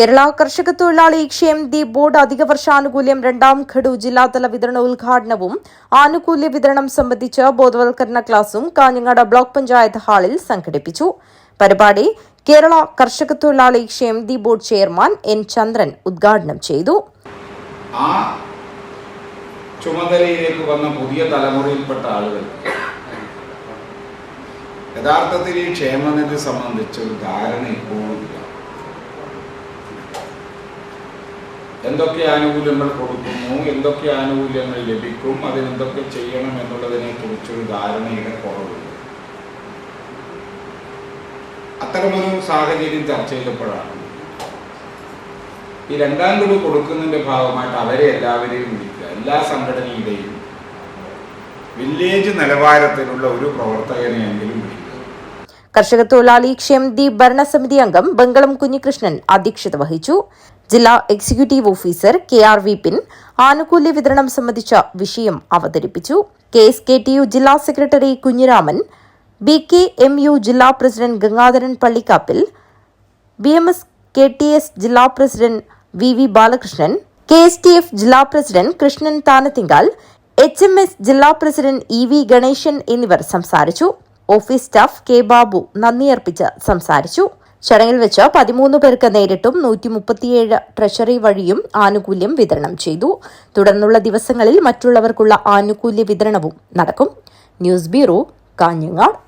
കേരള കർഷക തൊഴിലാളി ദി ബോർഡ് അധിക വർഷാനുകൂല്യം രണ്ടാം ഘടു ജില്ലാതല വിതരണ ഉദ്ഘാടനവും ആനുകൂല്യ വിതരണം സംബന്ധിച്ച ബോധവൽക്കരണ ക്ലാസും കാഞ്ഞങ്ങാട് ബ്ലോക്ക് പഞ്ചായത്ത് ഹാളിൽ സംഘടിപ്പിച്ചു. പരിപാടി കേരള കർഷക തൊഴിലാളി ദി ബോർഡ് ചെയർമാൻ എൻ ചന്ദ്രൻ ഉദ്ഘാടനം ചെയ്തു. ചുമതലയിലേക്ക് വന്ന പുതിയ തലമുറയിൽപ്പെട്ട ആളുകൾ യഥാർത്ഥത്തിൽ ഈ ക്ഷേമനിധി സംബന്ധിച്ച് ഒരു ധാരണ ഇപ്പോഴും എന്തൊക്കെ ആനുകൂല്യങ്ങൾ കൊടുക്കുന്നു എന്തൊക്കെ ആനുകൂല്യങ്ങൾ ലഭിക്കും അതിനെന്തൊക്കെ ചെയ്യണം എന്നുള്ളതിനെ കുറിച്ചൊരു ധാരണയുടെ കുറവുണ്ട്. അത്തരമൊരു സാഹചര്യം ചർച്ച ചെയ്തപ്പോഴാണ് ഈ രണ്ടാം തുക കൊടുക്കുന്നതിന്റെ ഭാഗമായിട്ട് അവരെ എല്ലാവരെയും വിളിക്കുക എല്ലാ സംഘടനയുടെയും വില്ലേജ് നിലവാരത്തിലുള്ള ഒരു പ്രവർത്തകനെയെങ്കിലും വിളിക്കുക. കർഷക തൊഴിലാളി ക്ഷേമനിധി ഭരണസമിതി അംഗം ബംഗളം കുഞ്ഞികൃഷ്ണൻ അധ്യക്ഷത വഹിച്ചു. ജില്ലാ executive officer K R Vipin ആനുകൂല്യ വിതരണം സംബന്ധിച്ച വിഷയം അവതരിപ്പിച്ചു. K S K T U ജില്ലാ secretary Kunhiraman B K M U ജില്ലാ president Gangadharan Pallikkappil B M S K T S ജില്ലാ president V V Balakrishnan K S T F ജില്ലാ president Krishnan Thanathingal H M S ജില്ലാ president E V Ganesan എന്നിവർ സംസാരിച്ചു. Office staff K Babu നന്ദിയർപ്പിച്ച് സംസാരിച്ചു. ചടങ്ങിൽ വെച്ച് പതിമൂന്ന് പേർക്ക് നേരിട്ടും നൂറ്റി മുപ്പത്തിയേഴ് ട്രഷറി വഴിയും ആനുകൂല്യം വിതരണം ചെയ്തു. തുടർന്നുള്ള ദിവസങ്ങളിൽ മറ്റുള്ളവർക്കുള്ള ആനുകൂല്യ വിതരണവും നടക്കും. News bureau Kanhangad.